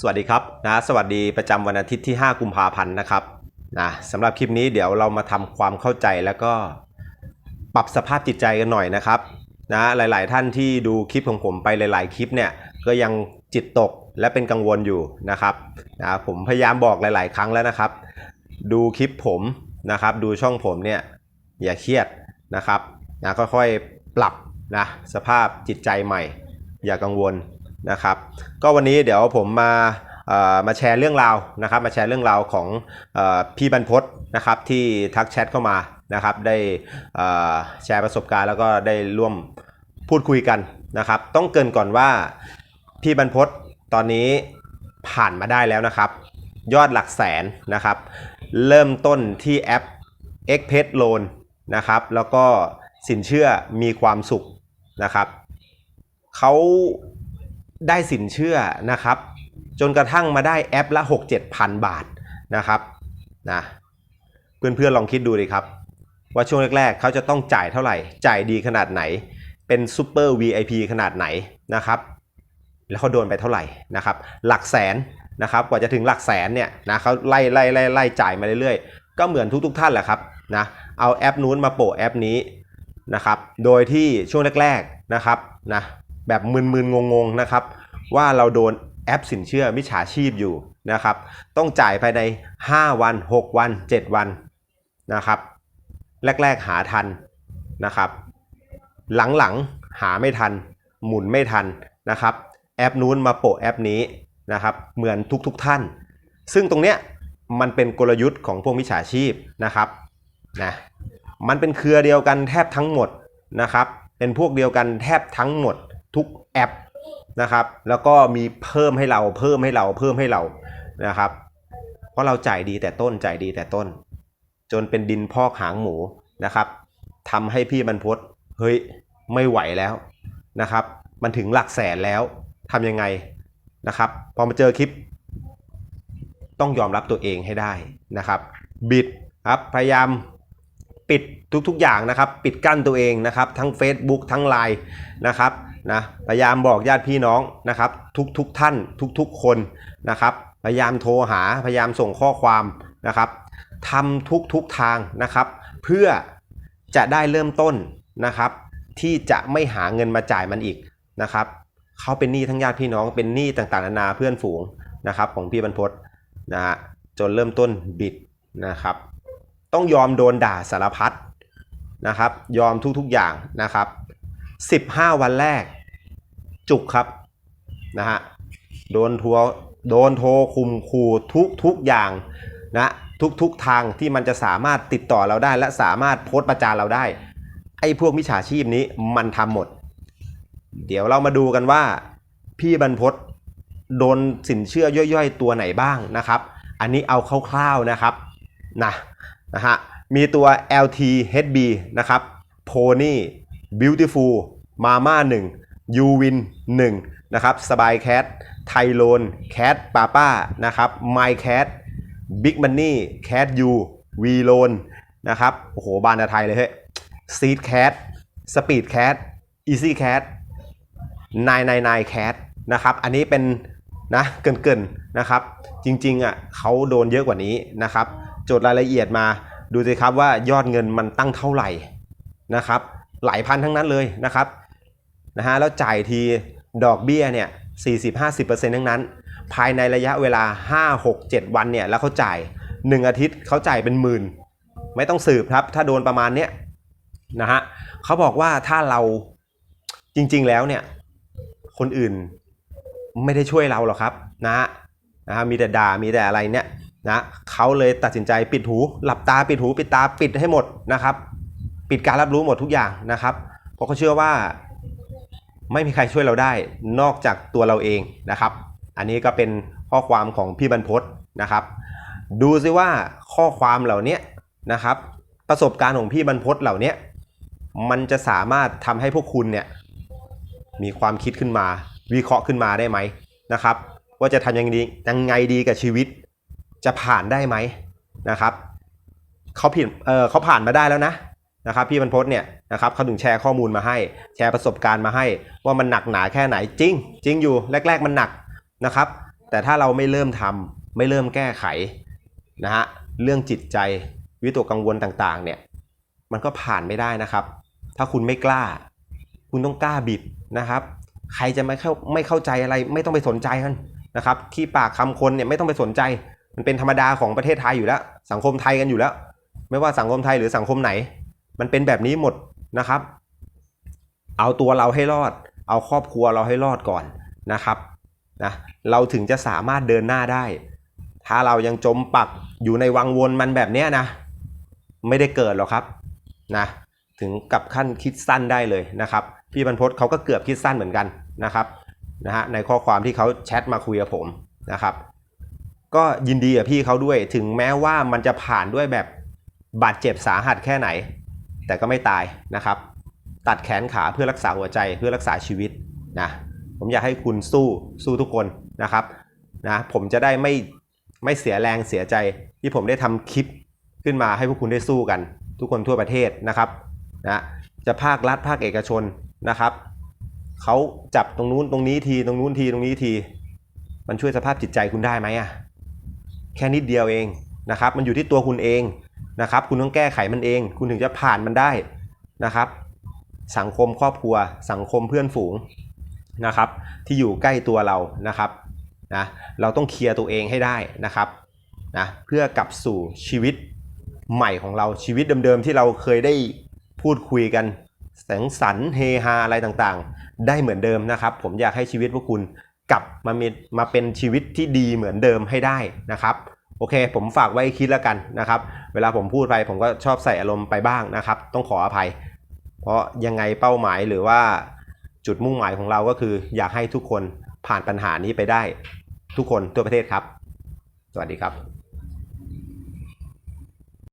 สวัสดีครับนะสวัสดีประจำวันอาทิตย์ที่ 5 กุมภาพันธ์นะครับนะสำหรับคลิปนี้เดี๋ยวเรามาทำความเข้าใจแล้วก็ปรับสภาพจิตใจกันหน่อยนะครับนะหลาย ๆ ท่านที่ดูคลิปของผมไปหลาย ๆ คลิปเนี่ยก็ยังจิตตกและเป็นกังวลอยู่นะครับนะผมพยายามบอกหลาย ๆ ครั้งแล้วนะครับ ดูคลิปผมนะครับ ดูช่องผมเนี่ยอย่าเครียดนะครับนะค่อยๆปรับนะสภาพจิตใจใหม่ อย่ากังวล นะครับ ก็วันนี้เดี๋ยวผมมามาแชร์เรื่องราวนะครับ มาแชร์เรื่องราวของอพี่บรรพศนะครับที่ทักแชทเข้ามานะครับ ได้แชร์ประสบการณ์แล้วก็ได้ร่วมพูดคุยกันนะครับ ต้องเกรินก่อนว่าพี่บรรพศตอนนี้ผ่านมาได้แล้วนะครับ ยอดหลักแสนนะครับ เริ่มต้นที่แอป x p a y Loan นะครับ แล้วก็สินเชื่อมีความสุขนะครับเขา ได้สินเชื่อนะครับ จนกระทั่งมาได้แอปละ 6 7พันบาทนะครับนะเพื่อนๆลองคิดดูดิครับ ว่าช่วงแรกๆ เขาจะต้องจ่ายเท่าไหร่ จ่ายดีขนาดไหน เป็นซูเปอร์ VIP ขนาดไหนนะครับ แล้วเขาโดนไปเท่าไหร่นะครับ หลักแสนนะครับ กว่าจะถึงหลักแสนเนี่ยนะเขาไล่ไล่ไล่ไล่จ่ายมาเรื่อยๆ ก็เหมือนทุกๆ ท่านแหละครับนะเอาแอปนู้นมาโปะแอปนี้นะครับ โดยที่ช่วงแรกๆนะครับนะ แบบมึนๆงงๆนะครับว่าเราโดนแอปสินเชื่อมิจฉาชีพอยู่นะครับ ต้องจ่ายภายใน 5 วัน 6 วัน 7 วันนะครับ แรกๆหาทันนะครับ หลังๆหาไม่ทัน หมุนไม่ทันนะครับ แอปนู้นมาโปะแอปนี้นะครับ เหมือนทุกๆทท่าน ซึ่งตรงเนี้ยมันเป็นกลยุทธ์ของพวกมิจฉาชีพนะครับนะมันเป็นเครือเดียวกันแทบทั้งหมดนะครับ เป็นพวกเดียวกันแทบทั้งหมด ทุกแอปนะครับ แล้วก็มีเพิ่มให้เราเพิ่มให้เราเพิ่มให้เรานะครับ เพราะเราจ่ายดีแต่ต้นจ่ายดีแต่ต้น จนเป็นดินพอกหางหมูนะครับทำให้พี่บรรพตเฮ้ยไม่ไหวแล้วนะครับ มันถึงหลักแสนแล้วทำยังไงนะครับ พอมาเจอคลิป ต้องยอมรับตัวเองให้ได้นะครับ บิดครับพยายามปิดทุกๆอย่างนะครับ ปิดกั้นตัวเองนะครับ ทั้ง Facebook ทั้ง Line นะครับ นะพยายามบอกญาติพี่น้องนะครับ ทุกๆทท่านทุกๆคนนะครับ พยายามโทรหาพยายามส่งข้อความนะครับทำทุกๆทางนะครับ เพื่อจะได้เริ่มต้นนะครับ ที่จะไม่หาเงินมาจ่ายมันอีกนะครับเขาเป็นหนี้ทั้งญาติพี่น้องเป็นหนี้ต่างๆนานาเพื่อนฝูงนะครับของพี่บรรพตนะฮะจนเริ่มต้นบิดนะครับ ต้องยอมโดนด่าสารพัดนะครับ ยอมทุกๆอย่างนะครับ 15 วันแรก จุกครับนะฮะโดนทัวโดนโทรคุมขู่ทุกทุกอย่างนะทุกทุกทางที่มันจะสามารถติดต่อเราได้ และสามารถโพสต์ประจานเราได้ ไอ้พวกมิจฉาชีพนี้มันทำหมด เดี๋ยวเรามาดูกันว่า พี่บรรพศโดนสินเชื่อย่อยๆ ตัวไหนบ้างนะครับ อันนี้เอาคร่าวๆนะครับนะนะฮะมีตัว LTHB นะครับ Pony Beautiful Mama 1 u w i n 1นะครับสบายแคทไทโลนแคทป้าป้านะครับ My Cat Big Money Cat U V l o n นนะครับโอ้โหบานาไทยเลยเฮ้ย Seed Cat Speed Cat Easy Cat 999 Cat นะครับอันนี้เป็นนะเกินๆนะครับ จริงๆอะเขาโดนเยอะกว่านี้นะครับโจทย์รายละเอียดมาดูสิครับว่ายอดเงินมันตั้งเท่าไหร่นะครับหลายพันทั้งนั้นเลยนะครับ นะฮะแล้วจ่ายทีดอกเบี้ยเนี่ย40-50%ทั้งนั้น ภายในระยะเวลา 5-6-7 วันเนี่ยแล้วเขาจ่าย 1 อาทิตย์เขาจ่ายเป็นหมื่น ไม่ต้องสืบครับ ถ้าโดนประมาณเนี้ยนะฮะเขาบอกว่าถ้าเราจริงๆแล้วเนี่ยคนอื่นไม่ได้ช่วยเราหรอกครับนะฮะนะฮะมีแต่ด่ามีแต่อะไรเนี่ยนะเขาเลยตัดสินใจปิดหู หลับตาปิดหู ปิดตาปิดให้หมดนะครับ ปิดการรับรู้หมดทุกอย่างนะครับ เพราะเขาเชื่อว่า ไม่มีใครช่วยเราได้นอกจากตัวเราเองนะครับ อันนี้ก็เป็นข้อความของพี่บรรพศนะครับ ดูซิว่าข้อความเหล่านี้นะครับ ประสบการณ์ของพี่บรรพศเหล่านี้มันจะสามารถทำให้พวกคุณเนี่ยมีความคิดขึ้นมา วิเคราะห์ขึ้นมาได้ไหมนะครับ ว่าจะทำยังไงดียังไงดีกับชีวิต จะผ่านได้ไหมนะครับเขาผิดเออเขาผ่านมาได้แล้วนะ นะครับพี่บรรพศเนี่ยนะครับเขาถึงแชร์ข้อมูลมาให้ แชร์ประสบการณ์มาให้ ว่ามันหนักหนาแค่ไหนจริง จริงอยู่แรก ๆ มันหนักนะครับ แต่ถ้าเราไม่เริ่มทำไม่เริ่มแก้ไขนะฮะเรื่องจิตใจวิตกกังวลต่างๆเนี่ยมันก็ผ่านไม่ได้นะครับ ถ้าคุณไม่กล้า คุณต้องกล้าบิดนะครับ ใครจะไม่เข้าไม่เข้าใจอะไรไม่ต้องไปสนใจมันนะครับขี้ปากคำคนเนี่ยไม่ต้องไปสนใจ มันเป็นธรรมดาของประเทศไทยอยู่แล้ว สังคมไทยกันอยู่แล้ว ไม่ว่าสังคมไทยหรือสังคมไหน มันเป็นแบบนี้หมดนะครับ เอาตัวเราให้รอด เอาครอบครัวเราให้รอดก่อนนะครับนะเราถึงจะสามารถเดินหน้าได้ ถ้าเรายังจมปักอยู่ในวังวนมันแบบเนี้ยนะ ไม่ได้เกิดหรอกครับนะถึงกับขั้นคิดสั้นได้เลยนะครับ พี่บรรพตเขาก็เกือบคิดสั้นเหมือนกันนะครับนะฮะในข้อความที่เขาแชทมาคุยกับผมนะครับ ก็ยินดีกับพี่เขาด้วยถึงแม้ว่ามันจะผ่านด้วยแบบบาดเจ็บสาหัสแค่ไหน แต่ก็ไม่ตายนะครับ ตัดแขนขาเพื่อรักษาหัวใจเพื่อรักษาชีวิตนะผมอยากให้คุณสู้สู้ทุกคนนะครับนะผมจะได้ไม่ไม่เสียแรงเสียใจที่ผมได้ทำคลิปขึ้นมาให้พวกคุณได้สู้กัน ทุกคนทั่วประเทศนะครับนะจะภาครัฐภาคเอกชนนะครับเขาจับตรงนู้นตรงนี้ทีตรงนู้นทีตรงนี้ที มันช่วยสภาพจิตใจคุณได้ไหมอะแค่นิดเดียวเองนะครับ มันอยู่ที่ตัวคุณเอง นะครับ คุณต้องแก้ไขมันเอง คุณถึงจะผ่านมันได้นะครับ สังคมครอบครัว สังคมเพื่อนฝูงนะครับ ที่อยู่ใกล้ตัวเรานะครับนะเราต้องเคลียร์ตัวเองให้ได้นะครับนะเพื่อกลับสู่ชีวิตใหม่ของเราชีวิตเดิมๆที่เราเคยได้พูดคุยกันแสงสรรค์เฮฮาอะไรต่างๆ ได้เหมือนเดิมนะครับ ผมอยากให้ชีวิตพวกคุณกลับมามีมาเป็นชีวิตที่ดีเหมือนเดิมให้ได้นะครับ โอเค ผมฝากไว้คิดแล้วกันนะครับ เวลาผมพูดไปผมก็ชอบใส่อารมณ์ไปบ้างนะครับ ต้องขออภัย เพราะยังไงเป้าหมายหรือว่าจุดมุ่งหมายของเราก็คือ อยากให้ทุกคนผ่านปัญหานี้ไปได้ทุกคนทั่วประเทศครับ สวัสดีครับ